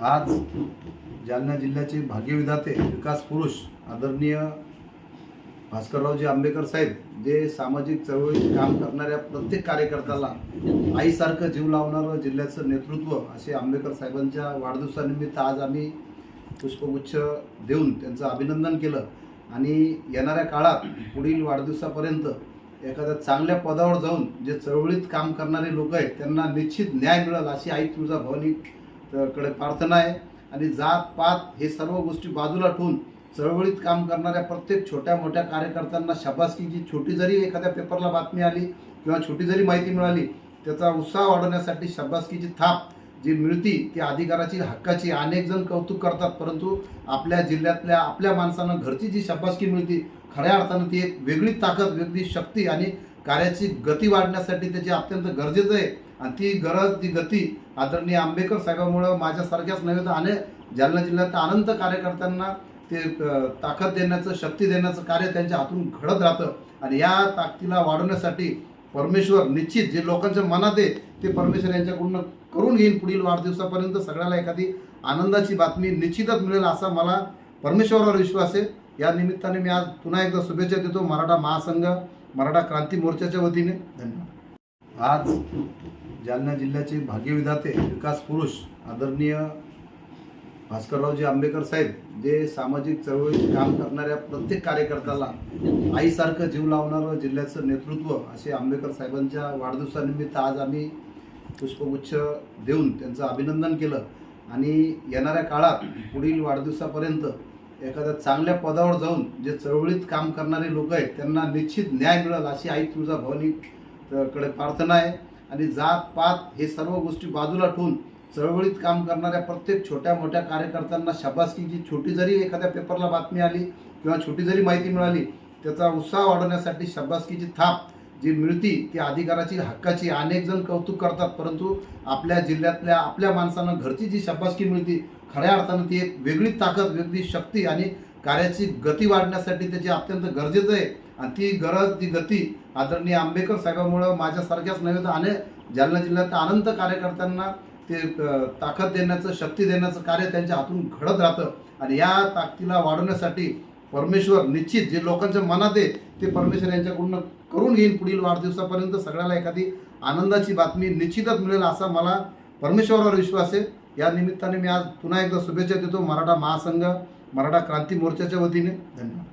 आज जालना जिल्ह्याचे भाग्यविधाते विकास पुरुष आदरणीय भास्कररावजी आंबेकर साहेब जे सामाजिक चळवळीत काम करणाऱ्या प्रत्येक कार्यकर्त्याला आईसारखं जीव लावणारं जिल्ह्याचं नेतृत्व असे आंबेकर साहेबांच्या वाढदिवसानिमित्त आज आम्ही पुष्पगुच्छ देऊन त्यांचं अभिनंदन केलं. आणि येणाऱ्या काळात पुढील वाढदिवसापर्यंत एखाद्या चांगल्या पदावर जाऊन जे चळवळीत काम करणारे लोक आहेत त्यांना निश्चित न्याय मिळेल अशी आई तुळजा भवानी कडे प्रार्थना आहे. आणि जात पात हे सर्व गोष्टी बाजूला ठेवून चळवळीत काम करणाऱ्या प्रत्येक छोट्या मोठ्या कार्यकर्त्यांना शाबासकीची छोटी जरी एखाद्या पेपरला बातमी आली किंवा छोटी जरी माहिती मिळाली त्याचा उत्साह वाढवण्यासाठी शाबासकीची थाप जी मिळती ती अधिकाराची हक्काची अनेक जण कौतुक करतात. परंतु आपल्या जिल्ह्यातल्या आपल्या माणसांना घरची जी शाबासकी मिळते खऱ्या अर्थानं ती एक वेगळी ताकद वेगळी शक्ती आणि कार्याची गती वाढण्यासाठी त्याची अत्यंत गरजेचं आहे. आणि ती गरज ती गती आदरणीय आंबेकर साहेबामुळं माझ्यासारख्याच नव्हे तर अनेक जालना जिल्ह्यात अनंत कार्यकर्त्यांना ते ताकद देण्याचं शक्ती देण्याचं कार्य त्यांच्या हातून घडत राहतं. आणि या ताकदीला वाढवण्यासाठी परमेश्वर निश्चित जे लोकांच्या मनात आहे ते परमेश्वर यांच्याकडून करून घेईल पुढील वाढदिवसापर्यंत सगळ्याला एखादी आनंदाची बातमी निश्चितच मिळेल असा मला परमेश्वरावर विश्वास आहे. या निमित्ताने मी आज पुन्हा एकदा शुभेच्छा देतो मराठा महासंघ मराठा क्रांती मोर्चाच्या वतीने. धन्यवाद. आज जालना जिल्ह्याचे भाग्यविधाते विकास पुरुष आदरणीय भास्कररावजी आंबेकर साहेब जे सामाजिक चळवळीत काम करणाऱ्या प्रत्येक कार्यकर्त्याला आईसारखं जीव लावणारं जिल्ह्याचं नेतृत्व असे आंबेकर साहेबांच्या वाढदिवसानिमित्त आज आम्ही पुष्पगुच्छ देऊन त्यांचं अभिनंदन केलं. आणि येणाऱ्या काळात पुढील वाढदिवसापर्यंत एखाद्या चांगल्या पदावर जाऊन जे चळवळीत काम करणारे लोक आहेत त्यांना निश्चित न्याय मिळेल अशी आई तुळजा भवानी कडे प्रार्थना आहे. आणि जात पात हे सर्व गोष्टी बाजूला ठेवून चळवळीत काम करणाऱ्या प्रत्येक छोट्या मोठ्या कार्यकर्त्यांना शाबासकीची छोटी जरी एखाद्या पेपरला बातमी आली किंवा छोटी जरी माहिती मिळाली त्याचा उत्साह वाढवण्यासाठी शाबासकीची थाप जी मिळती ती अधिकाराची हक्काची अनेक जण कौतुक करतात. परंतु आपल्या जिल्ह्यातल्या आपल्या माणसांना घरची जी शाबासकी मिळते खऱ्या अर्थानं ती एक वेगळी ताकद वेगळी शक्ती आणि कार्याची गती वाढण्यासाठी त्याची अत्यंत गरजेचं आहे आणि ती गरज ती गती आदरणीय आंबेकर साहेबामुळं माझ्यासारख्याच नव्हे तर अनेक जालना जिल्ह्यात अनंत कार्यकर्त्यांना ते ताकद देण्याचं शक्ती देण्याचं कार्य त्यांच्या हातून घडत राहतं. आणि या ताकदीला वाढवण्यासाठी परमेश्वर निश्चित जे लोकांच्या मनात आहे ते परमेश्वर यांच्याकडून करून घेईन पुढील वाढदिवसापर्यंत सगळ्याला एखादी आनंदाची बातमी निश्चितच मिळेल असा मला परमेश्वरावर विश्वास आहे. या निमित्ताने मी आज पुन्हा एकदा शुभेच्छा देतो मराठा महासंघ मराठा क्रांती मोर्चाच्या वतीने. धन्यवाद.